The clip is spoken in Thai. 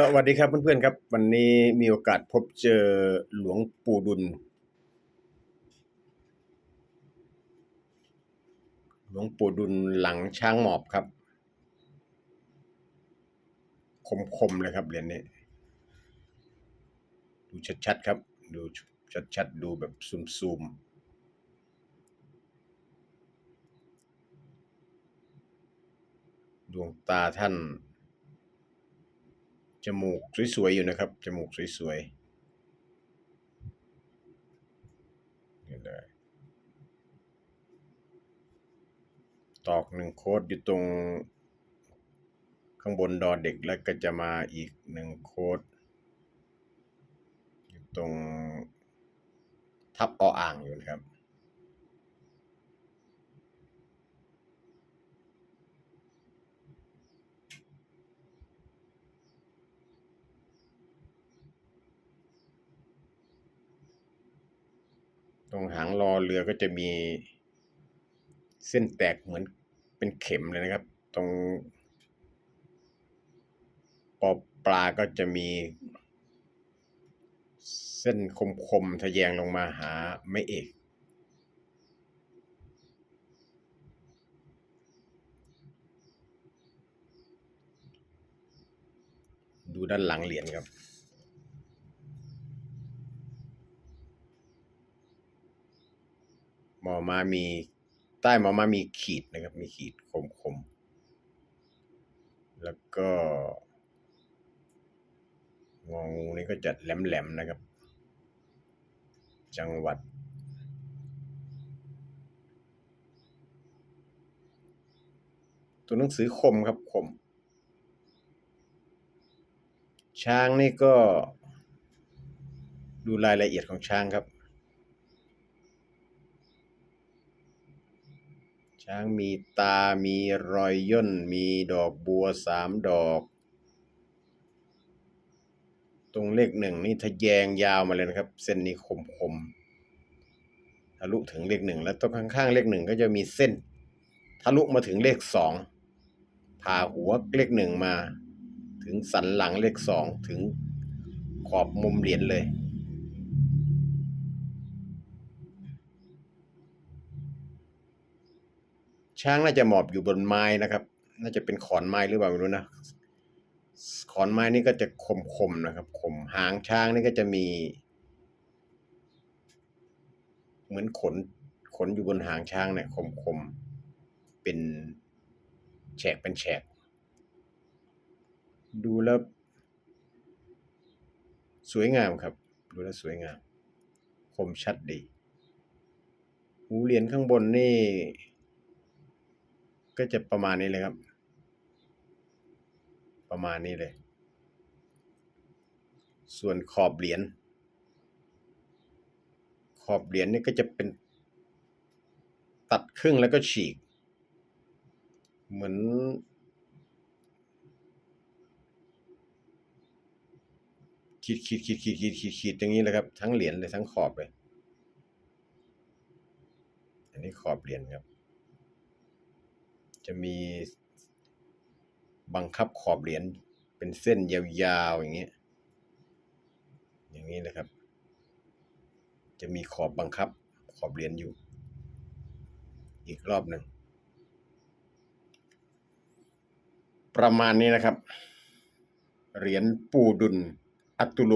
สวัสดีครับเพื่อนๆครับ วันนี้มีโอกาสพบเจอหลวงปู่ดุล หลวงปู่ดุลหลังช้างหมอบครับ คมๆเลยครับเหรียญนี้ ดูชัดๆครับ ดูชัดๆดูแบบซูมๆดวงตาท่าน จมูกสวยๆอยู่นะครับ จมูกสวยๆนี่เลยตอกหนึ่งโคดอยู่ตรง ข้างบนดอเด็กแล้วก็จะมาอีกหนึ่งโคดอยู่ตรงทับออ่างอยู่นะครับ รงหางรอเรือก็จะมีเส้นแตกเหมือนเป็นเข็มเลยนะครับ ตรงปอปลาก็จะมี เส้นคมๆทะแยงลงมาหาไม่เอกดูด้านหลังเหรียญครับ มอมามีใต้หมอมามีขีดนะครับ มีขีดคมคมแล้วก็ งองูนี่ก็จะแหลมๆนะครับ จังหวัด ตัวหนังสือคมครับคม ช้างนี่ก็ ดูรายละเอียดของช้างครับ ช้างมีตา มีรอยย่น มีดอกบัวสามดอก ตรงเลขหนึ่งนี่ทะแยงยาวมาเลยนะครับ เส้นนี้คมคมทะลุถึงเลขหนึ่งแล้วตรงข้างๆเลขหนึ่งก็จะมีเส้น ทะลุมาถึงเลขสองผ่าหัวเลขหนึ่งมา ถึงสันหลังเลขสองถึงขอบมุมเหรียญเลย ช้างน่าจะหมอบอยู่บนไม้นะครับ น่าจะเป็นขอนไม้หรือเปล่าไม่รู้นะ ขอนไม้นี่ก็จะคมๆนะครับคมหางช้างนี่ก็จะมี เหมือนขนขนอยู่บนหางช้างเนี่ยคมๆเป็นแฉกเป็นแฉก ดูแล้วสวยงามครับ ดูแล้วสวยงาม คมชัดดี หูเหรียญข้างบนนี่ ก็จะประมาณนี้เลยครับ ประมาณนี้เลย ส่วนขอบเหรียญขอบเหรียญนี่ก็จะเป็นตัดครึ่งแล้วก็ฉีก เหมือน ขีดขีดขีดขีดขีดขีดขีดอย่างนี้เลยครับ ทั้งเหรียญเลยทั้งขอบเลย อันนี้ขอบเหรียญครับ จะมีบังคับขอบเหรียญเป็นเส้นยาวๆอย่างเงี้ย อย่างนี้นะครับ จะมีขอบบังคับขอบเหรียญอยู่ อีกรอบหนึ่งประมาณนี้นะครับ เหรียญปูดุลอัตุโล